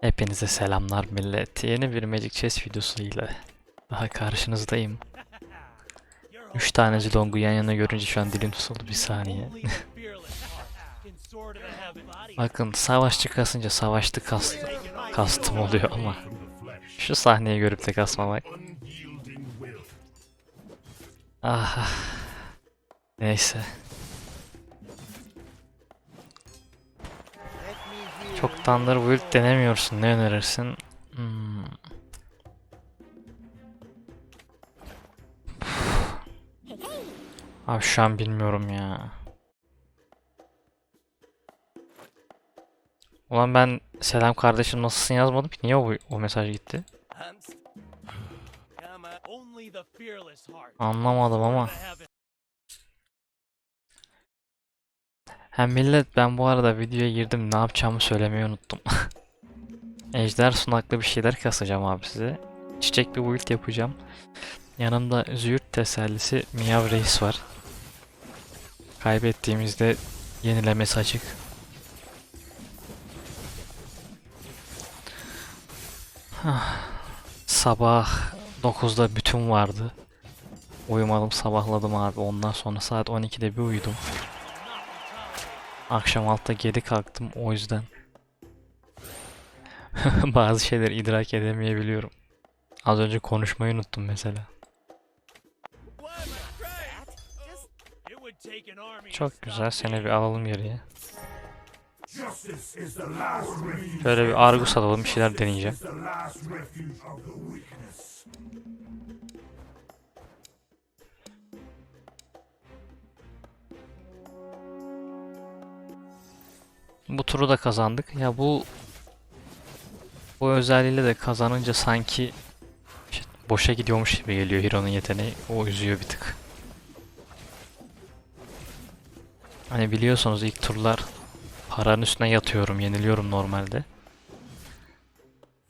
Hepinize selamlar millet. Yeni bir Magic Chess videosu ile daha karşınızdayım. 3 tane Zilong'u yan yana görünce şu an dilim tutuldu bir saniye. Bakın savaşçı kasınca savaştı kas kastım oluyor ama şu sahneyi görüp de kasmamak. Ah. Neyse. Çok Thunderbolt denemiyorsun. Ne önerirsin? Hmm. Abi şu an bilmiyorum ya. Ulan ben selam kardeşim nasılsın yazmadım ki. Niye o, o mesaj gitti? Anlamadım ama. Hem millet ben bu arada videoya girdim ne yapacağımı söylemeyi unuttum. Ejder sunaklı bir şeyler kasacağım abi size. Çiçek bir build yapacağım. Yanımda züğürt tesellisi Miyav Reis var. Kaybettiğimizde yenilemesi açık. Ah, Sabah 9'da bütün vardı. Uyumadım sabahladım abi. Ondan sonra saat 12'de bir uyudum. Akşam altta geri kalktım o yüzden. Bazı şeyleri idrak edemeyebiliyorum. Az önce konuşmayı unuttum mesela. Çok güzel. Seni bir alalım geriye. Şöyle bir Argus alalım. Bir şeyler deneyeceğim. Bu turu da kazandık. Ya bu bu özelliğiyle de kazanınca sanki işte boşa gidiyormuş gibi geliyor Hero'nun yeteneği. O üzüyor bir tık. Hani biliyorsunuz ilk turlar paranın üstüne yatıyorum, yeniliyorum normalde.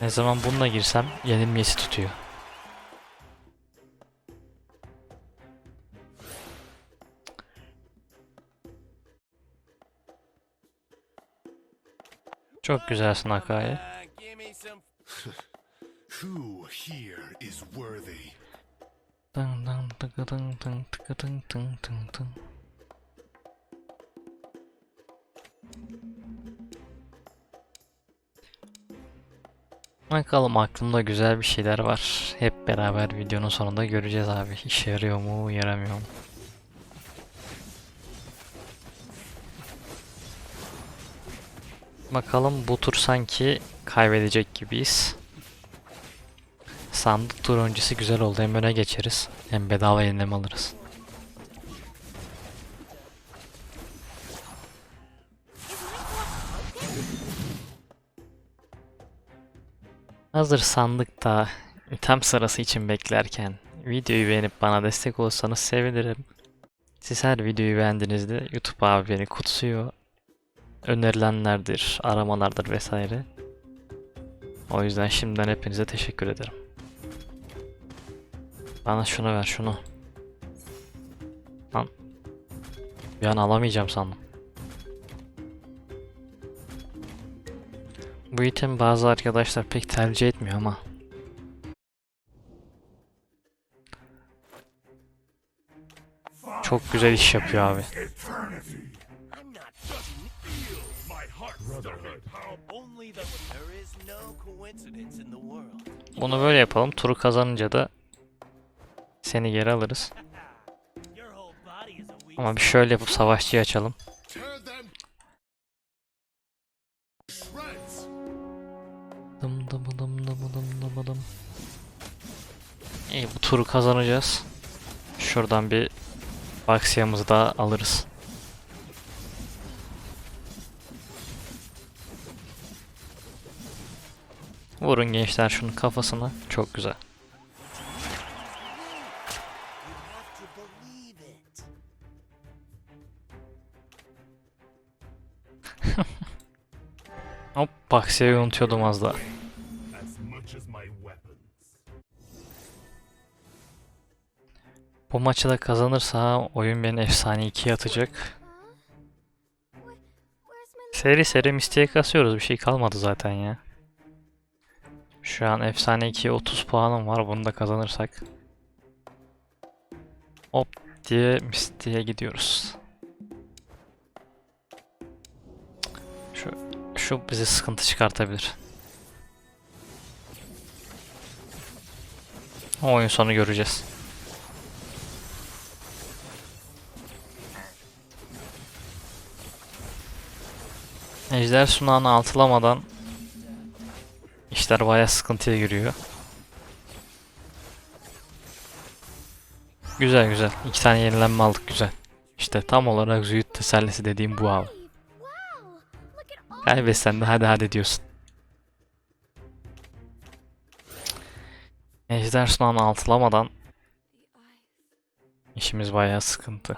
Ne zaman bununla girsem yenilmeyesi tutuyor. Çok güzelsin Akai. Who here is worthy? Dın dın tıkı dın dın tıkı dın dın dın dın. Bakalım aklımda güzel bir şeyler var. Hep beraber videonun sonunda göreceğiz abi. İşe yarıyor mu, yaramıyor mu? Bakalım bu tur sanki kaybedecek gibiyiz. Sandık tur öncesi güzel oldu. Hem öne geçeriz hem bedava yenileme alırız. Hazır sandıkta item sırası için beklerken videoyu beğenip bana destek olursanız sevinirim. Siz her videoyu beğendiğinizde YouTube abi beni kutsuyor. Önerilenlerdir, aramalardır vesaire. O yüzden şimdiden hepinize teşekkür ederim. Bana şunu ver şunu. Lan. Bir an alamayacağım sandım. Bu item bazı arkadaşlar pek tercih etmiyor ama. Çok güzel iş yapıyor abi. Bunu böyle yapalım. Turu kazanınca da seni geri alırız. Ama bir şöyle yapıp savaşçıyı açalım. Dım dım dım dım dım dım dım. İyi bu turu kazanacağız. Şuradan bir Baxia'mızı da alırız. Vurun gençler şunun kafasına. Çok güzel. Hop Baxia'yı unutuyordum az daha. Bu maçı da kazanırsa oyun beni efsane 2'ye atacak. Seri seri Mystic'e kasıyoruz. Bir şey kalmadı zaten ya. Şu an efsane 2'ye 30 puanım var. Bunu da kazanırsak. Hop diye Misty'ye gidiyoruz. Şu, şu bize sıkıntı çıkartabilir. Oyun sonu göreceğiz. Ejder sunağını altılamadan işler baya sıkıntıya giriyor. Güzel güzel. İki tane yenilenme aldık güzel. İşte tam olarak züğüt tesellisi dediğim bu abi. Kaybetsen de hadi hadi diyorsun. Ejder sunağını altılamadan işimiz bayağı sıkıntı.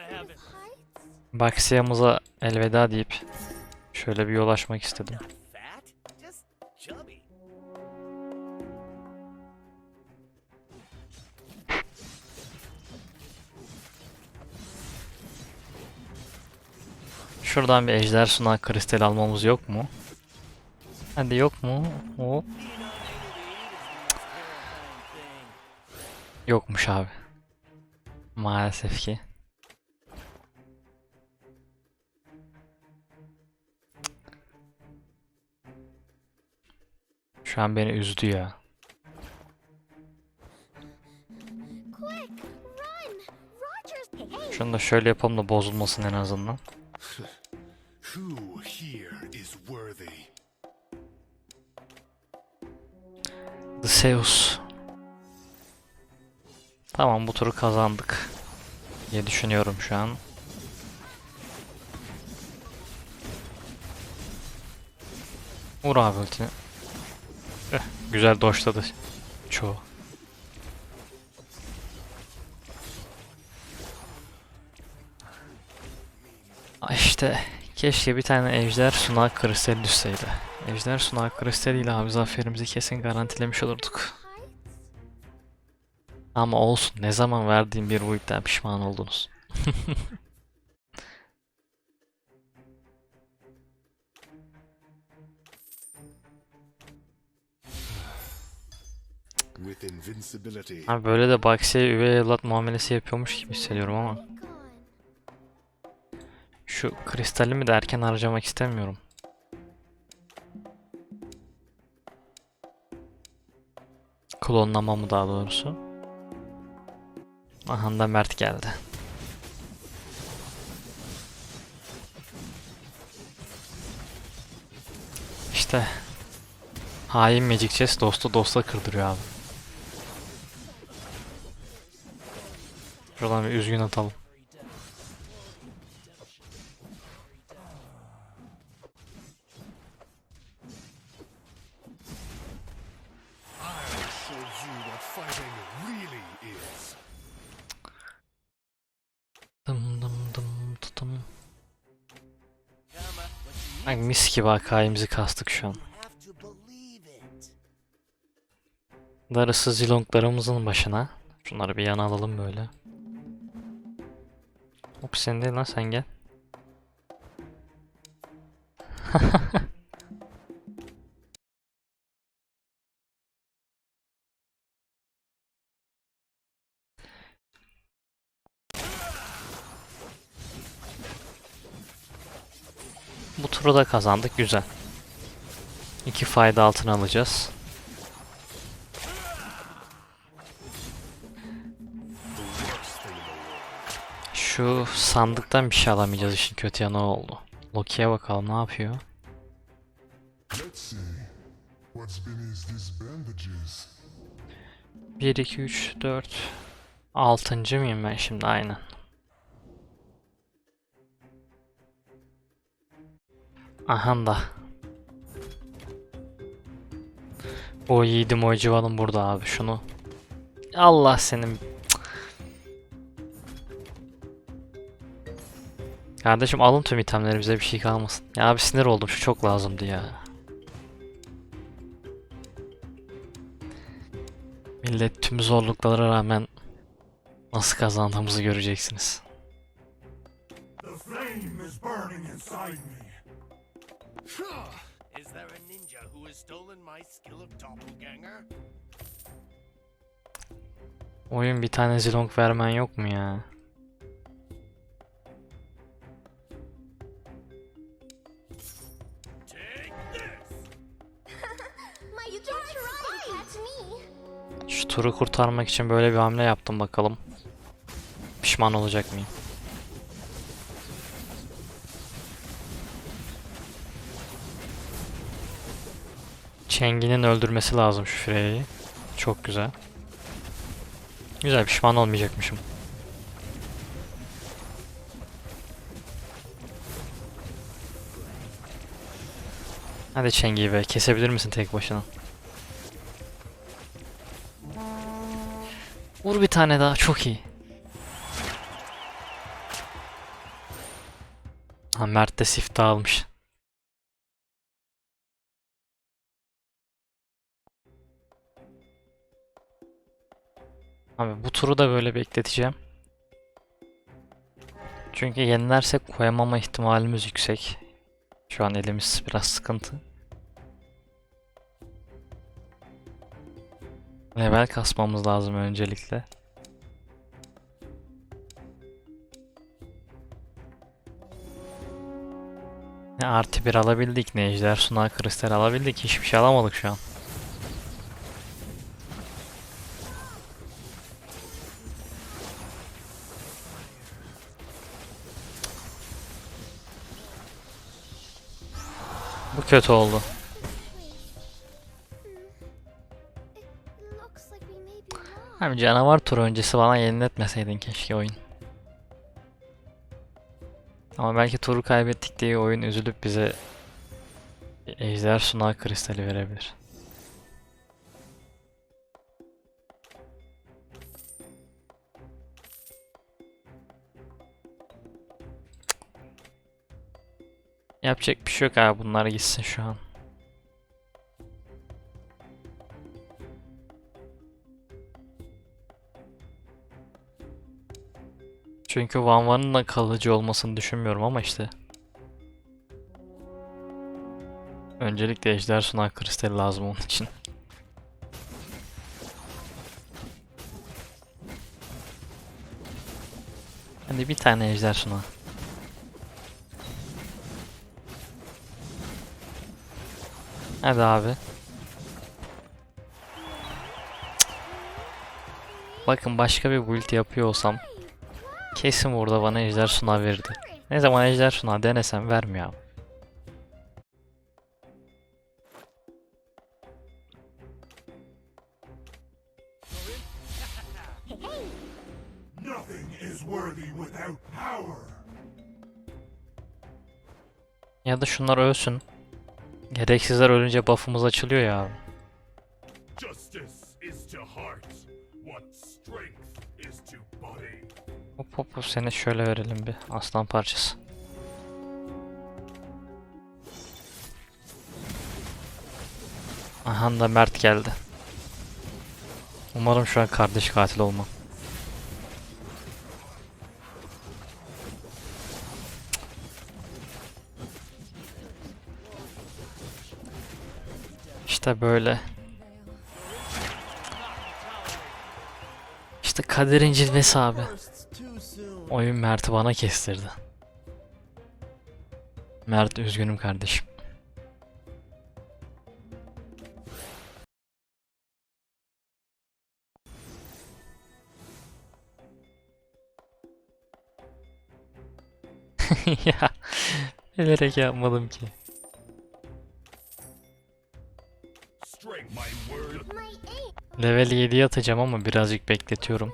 Heavens. Baksiyamıza elveda deyip şöyle bir yol açmak istedim. Şuradan bir ejder sunağı kristal almamız yok mu? Hadi yok mu? Hop. Yokmuş abi. Maalesef ki. Şu an beni üzdü ya. Quick, run! Roger's hey, Şunu da şöyle yapalım da bozulmasın en azından. Who here is worthy? Zeus. Tamam bu turu kazandık. diye düşünüyorum şu an. Vur abi ultini. Eh, güzel doşladı çoğu. Ah işte keşke bir tane ejder sunağı kristali düşseydi. Ejder sunağı kristaliyle abi zaferimizi kesin garantilemiş olurduk. Ama olsun ne zaman verdiğim bir build'den pişman oldunuz. Abi böyle de Baxi'ye üvey evlat muamelesi yapıyormuş gibi hissediyorum ama şu kristalimi de erken harcamak istemiyorum. Klonlamamı daha doğrusu. Aha da Mert geldi. İşte hain Magic Chess dostu dosta kırdırıyor abi. Şuradan bir üzgün atalım. Mis gibi AK'imizi kastık şu an. Darısı zilonglarımızın başına. Şunları bir yana alalım böyle. Hop sen değil lan sen gel. turu da kazandık güzel. İki fayda altına alacağız. Şu sandıktan bir şey alamayacağız işin kötü yanı oldu. Loki'ye bakalım ne yapıyor. 1, 2, 3, 4. 6. mıyım ben şimdi aynen. Aha da. O yiğidim o civanım burada abi şunu. Allah senin. Kardeşim alın tüm itemleri bize bir şey kalmasın. Ya abi sinir oldum şu çok lazımdı ya. Millet tüm zorluklara rağmen nasıl kazandığımızı göreceksiniz. The flame is burning inside me. Is there a ninja who has stolen my skill of doppelganger? Oyun bir tane zilong vermen yok mu ya? Take this! My you can try to catch me. Şu turu kurtarmak için böyle bir hamle yaptım bakalım. Pişman olacak mıyım? Chengi'nin öldürmesi lazım şu Freya'yı. Çok güzel. Güzel pişman olmayacakmışım. Hadi Chengi be kesebilir misin tek başına? Vur bir tane daha çok iyi. Ha Mert de siftah almış. Abi bu turu da böyle bekleteceğim. Çünkü yenilersek koyamama ihtimalimiz yüksek. Şu an elimiz biraz sıkıntı. Level kasmamız lazım öncelikle. Artı bir alabildik ne ejder sunağı kristal alabildik hiçbir şey alamadık şu an. Bu kötü oldu. Abi canavar turu öncesi bana yeniletmeseydin keşke oyun. Ama belki turu kaybettik diye oyun üzülüp bize Ejder Sunağı Kristali verebilir. Yapacak bir şey yok abi bunlar gitsin şu an. Çünkü Van Van'ın da kalıcı olmasını düşünmüyorum ama işte. Öncelikle Ejder Sunağı Kristali lazım onun için. Hadi bir tane Ejder Sunağı. Hadi abi. Cık. Bakın başka bir build yapıyor olsam kesin burada bana Ejder Sunağı verirdi. Ne zaman Ejder Sunağı denesem vermiyor abi. Ya da şunlar ölsün. Gereksizler ölünce buff'ımız açılıyor ya abi. Hop hop hop seni şöyle verelim bir aslan parçası. Aha da Mert geldi. Umarım şu an kardeş katil olmam. İşte böyle. İşte kaderin cilvesi abi. Oyun Mert'i bana kestirdi. Mert üzgünüm kardeşim. ya bilerek yapmadım ki. Level 7'ye atacağım ama birazcık bekletiyorum.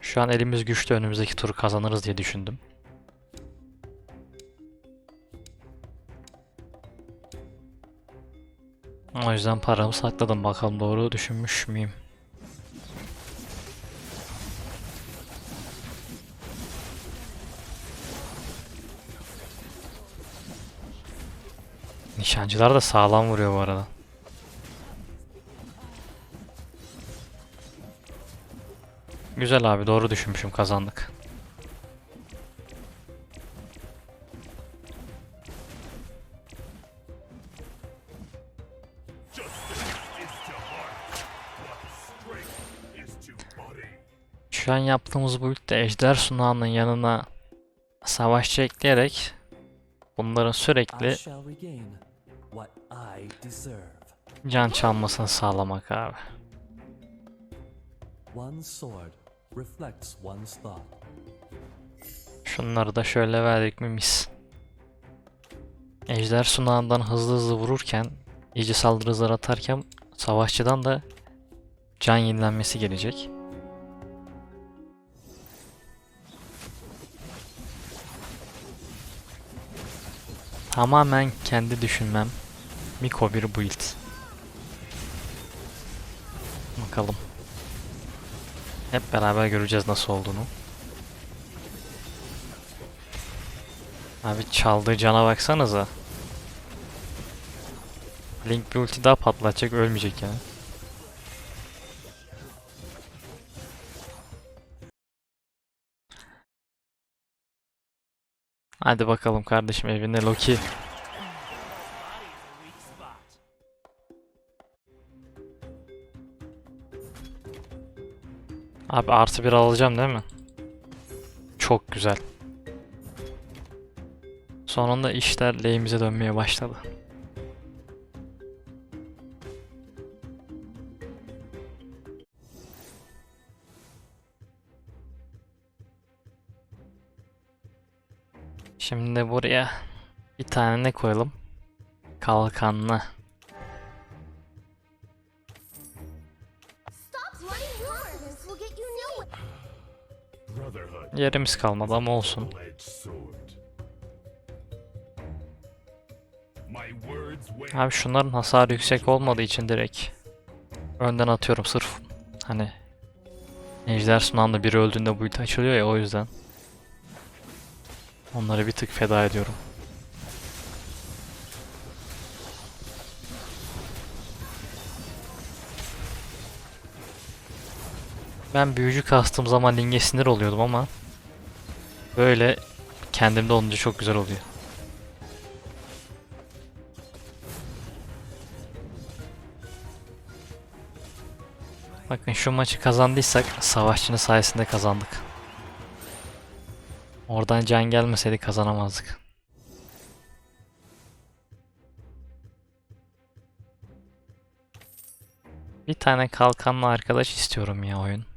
Şu an elimiz güçlü önümüzdeki turu kazanırız diye düşündüm. O yüzden paramı sakladım. Bakalım doğru düşünmüş müyüm? Nişancılar da sağlam vuruyor bu arada. Güzel abi doğru düşünmüşüm kazandık. Şu an yaptığımız bu de ejder sunağının yanına savaşçı ekleyerek bunların sürekli can çalmasını sağlamak abi. One sword. Şunları da şöyle verdik mi mis. Ejder sunağından hızlı hızlı vururken, iyice saldırı hızları atarken savaşçıdan da can yenilenmesi gelecek. Tamamen kendi düşünmem. Miko bir build. Bakalım. Hep beraber göreceğiz nasıl olduğunu. Abi çaldığı cana baksanıza. Link bir ulti daha patlatacak ölmeyecek yani. Hadi bakalım kardeşim evinde Loki. Abi artı bir alacağım değil mi? Çok güzel. Sonunda işler lehimize dönmeye başladı. Şimdi buraya bir tane ne koyalım? Kalkanlı. Yerimiz kalmadı ama olsun. Abi şunların hasarı yüksek olmadığı için direkt önden atıyorum sırf hani Ejder Sunan'da biri öldüğünde bu ulti açılıyor ya o yüzden. Onları bir tık feda ediyorum. Ben büyücü kastığım zaman Ling'e sinir oluyordum ama böyle kendimde olunca çok güzel oluyor. Bakın şu maçı kazandıysak savaşçının sayesinde kazandık. Oradan can gelmeseydi kazanamazdık. Bir tane kalkanlı arkadaş istiyorum ya oyun.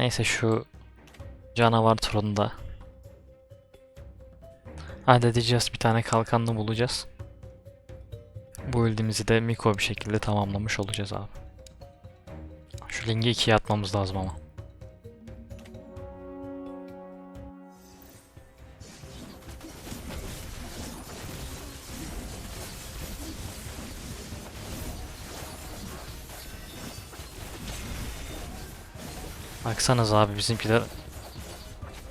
Neyse şu canavar turunda halledeceğiz bir tane kalkanlı bulacağız. Bu build'imizi de Miko bir şekilde tamamlamış olacağız abi. Şu linki ikiye atmamız lazım ama. Baksanız abi bizimkiler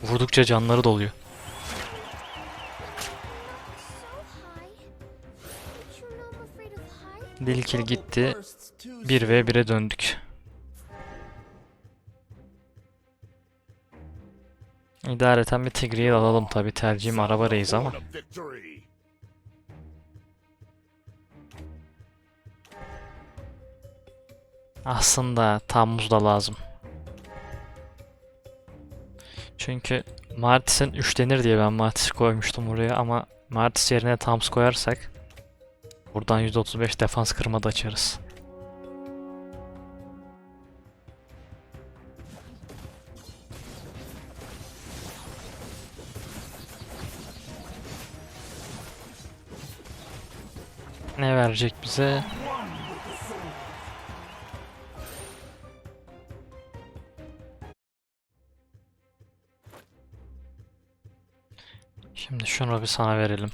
vurdukça canları doluyor. Dilkil gitti. Bursts too 1v1'e döndük. İdareten bir Tigreal alalım tabi tercihim araba reis ama. Aslında Tammuz da lazım. Çünkü Martis'in 3 denir diye ben Martis koymuştum buraya ama Martis yerine Tams koyarsak buradan %35 defans kırma da açarız. Ne verecek bize? abi sana verelim.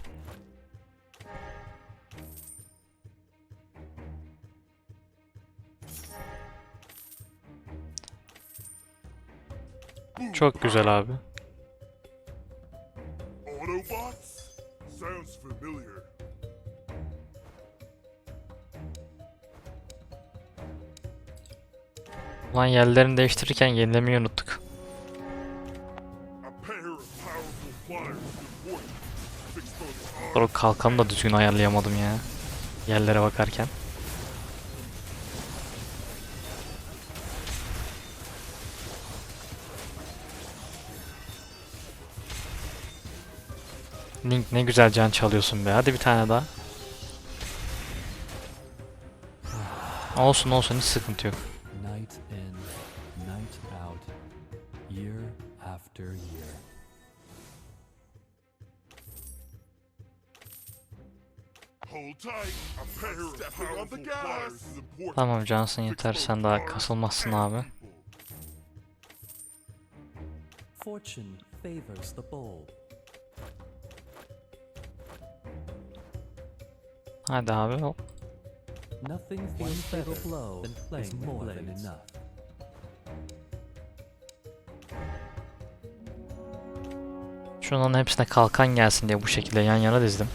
Çok güzel abi. Ulan yerlerini değiştirirken yenilemeyi unuttuk. Kalkanı da düzgün ayarlayamadım ya. Yerlere bakarken. Link ne güzel can çalıyorsun be. Hadi bir tane daha. Olsun olsun hiç sıkıntı yok. Night in, night out, year after year. Tamam Johnson yeter sen daha kasılmazsın abi. Fortune favors the bold. Hadi abi hop. Nothing feels better than playing more than enough. Şunun hepsine kalkan gelsin diye bu şekilde yan yana dizdim.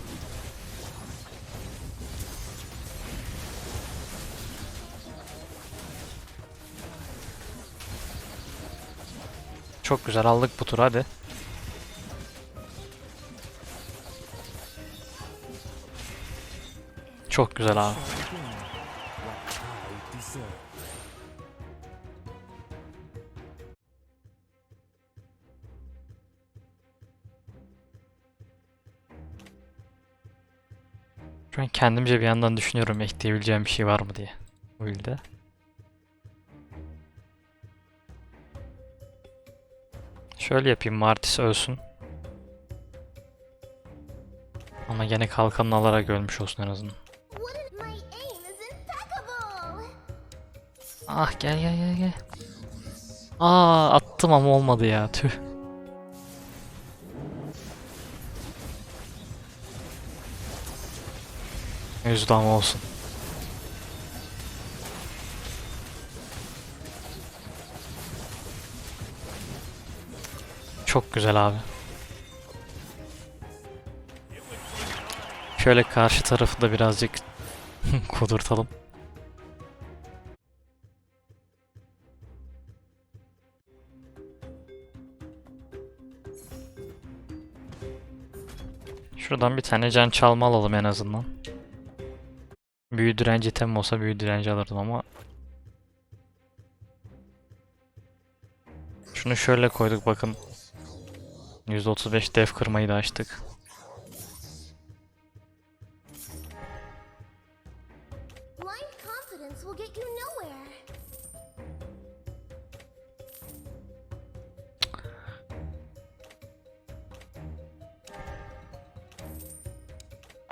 Çok güzel aldık bu tur hadi. Çok güzel abi. Şu an kendimce bir yandan düşünüyorum ekleyebileceğim bir şey var mı diye. Bu ilde. Şöyle yapayım Martis ölsün. Ama gene kalkanını alarak ölmüş olsun en azından. Ah gel gel gel gel. Aa attım ama olmadı ya tüh. Ama olsun. Çok güzel abi. Şöyle karşı tarafı da birazcık kudurtalım. Şuradan bir tane can çalma alalım en azından. Büyü direnci item olsa büyü direnci alırdım ama. Şunu şöyle koyduk bakın. %35 def kırmayı da açtık. Blind confidence will get you nowhere.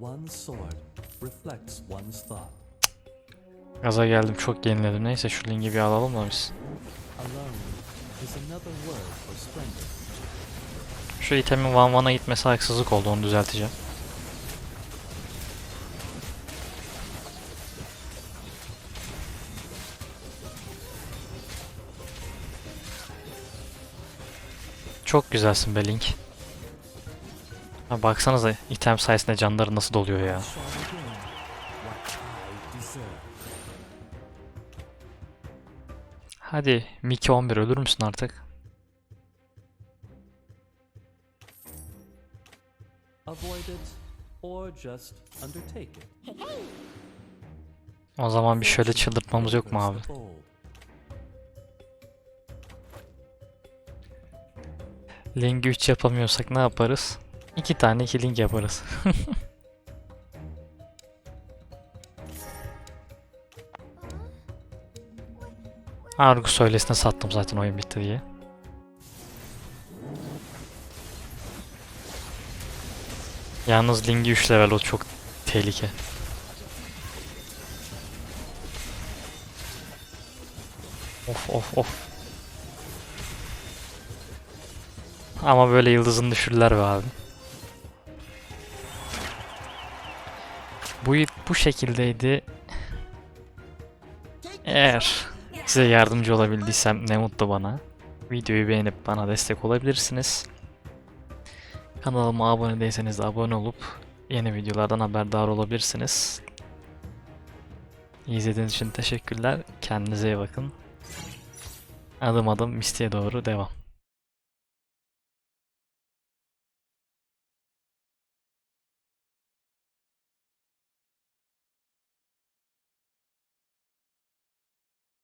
One sword reflects one's thought. Gaza geldim çok yeniledim. Neyse şu lingi bir alalım da biz. Şu itemin Van Van'a gitmesi haksızlık oldu onu düzelteceğim. Çok güzelsin be Link. Ha baksanıza item sayesinde canları nasıl doluyor ya. Hadi Mickey 11 ölür müsün artık? Avoid it or just undertake it. O zaman bir şöyle çıldırtmamız yok mu abi? Link 3 yapamıyorsak ne yaparız? İki tane iki link yaparız. Argus söylesine sattım zaten oyun bitti diye. Yalnız Ling'i 3 level o çok tehlike. Of of of. Ama böyle yıldızını düşürürler be abi. Bu bu şekildeydi. Eğer size yardımcı olabildiysem ne mutlu bana. Videoyu beğenip bana destek olabilirsiniz. Kanalıma abone değilseniz de abone olup yeni videolardan haberdar olabilirsiniz. İzlediğiniz için teşekkürler. Kendinize iyi bakın. Adım adım Misty'ye doğru devam.